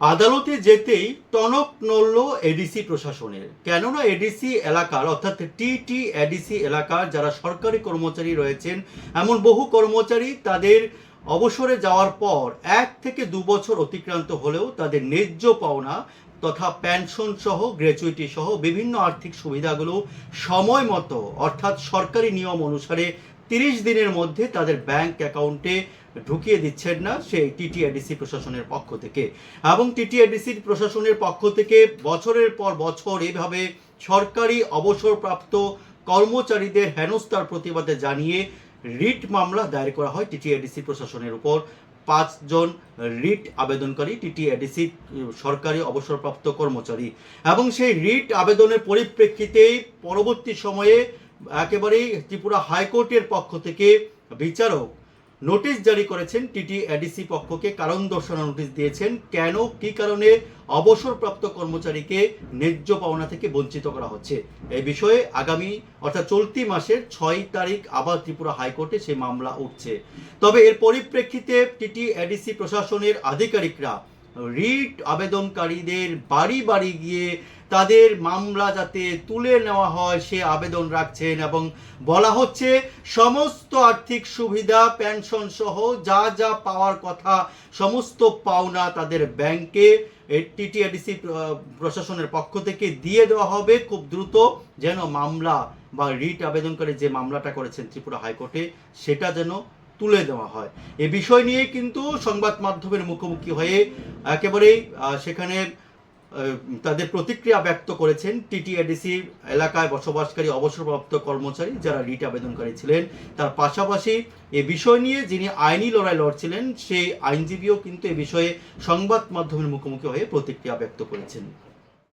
আদালতে যেতেই টনক নড়ল এডিসি প্রশাসনের। কেননা এডিসি এলাকার, অর্থাৎ টিটি এডিসি এলাকার যারা সরকারি কর্মচারী রয়েছেন, এমন বহু কর্মচারী তাদের অবসরে যাওয়ার পর এক থেকে দু বছর অতিক্রান্ত হলেও তাদের ন্যায্য পাওনা তথা পেনশন সহ, গ্র্যাচুইটি সহ বিভিন্ন আর্থিক সুবিধাগুলো সময় মতো, অর্থাৎ সরকারি নিয়ম অনুসারে তিরিশ দিনের মধ্যে তাদের ব্যাংক অ্যাকাউন্টে ঢুকিয়ে দিচ্ছেন না সেই টিটিএডিসি প্রশাসনের পক্ষ থেকে। এবং টিটিএডিসি প্রশাসনের পক্ষ থেকে বছরের পর বছর এভাবে সরকারি অবসরপ্রাপ্ত কর্মচারীদের হেনস্থার প্রতিবাদে জানিয়ে রিট মামলা দায়ের করা হয় টিটিএডিসি প্রশাসনের উপর। পাঁচজন রিট আবেদনকারী টিটিএডিসি সরকারি অবসরপ্রাপ্ত কর্মচারী। এবং সেই রিট আবেদনের পরিপ্রেক্ষিতেই পরবর্তী সময়ে একেবারেই ত্রিপুরা হাইকোর্টের পক্ষ থেকে বিচারক নোটিশ জারি করেছেন টিটি এডিসি পক্ষকে, কারণ দর্শানো নোটিশ দিয়েছেন, কেন, কি কারণে অবসরপ্রাপ্ত কর্মচারীকে ন্যায্য পাওনা থেকে বঞ্চিত করা হচ্ছে। এই বিষয়ে আগামী, অর্থাৎ চলতি মাসের ছয় তারিখ আবার ত্রিপুরা হাইকোর্টে সে মামলা উঠছে। তবে এর পরিপ্রেক্ষিতে টিটি এডিসি প্রশাসনের আধিকারিকরা রিট আবেদনকারীদের বাড়ি বাড়ি গিয়ে তাদের মামলা যাতে তুলে নেওয়া হয়, সে আবেদন রাখছেন এবং বলা হচ্ছে সমস্ত আর্থিক সুবিধা, পেনশন সহ যা যা পাওয়ার কথা সমস্ত পাওনা তাদের ব্যাংকে টিটিআরডিসি প্রশাসনের পক্ষ থেকে দিয়ে দেওয়া হবে। খুব দ্রুত যেন মামলা বা রিট আবেদনকারী যে মামলাটা করেছেন ত্রিপুরা হাইকোর্টে, সেটা যেন তুলে দেওয়া হয়। এ বিষয় নিয়ে কিন্তু সংবাদ মাধ্যমের মুখোমুখি হয়ে একেবারেই সেখানে তাদের প্রতিক্রিয়া ব্যক্ত করেছেন টিটিএডিসি এলাকায় বসবাসকারী অবসরপ্রাপ্ত কর্মচারী যারা রিট আবেদনকারী ছিলেন। তার পাশাপাশি এ বিষয় নিয়ে যিনি আইনি লড়াই লড়ছিলেন, সেই আইনজীবীও কিন্তু এ বিষয়ে সংবাদ মাধ্যমের মুখোমুখি হয়ে প্রতিক্রিয়া ব্যক্ত করেছেন।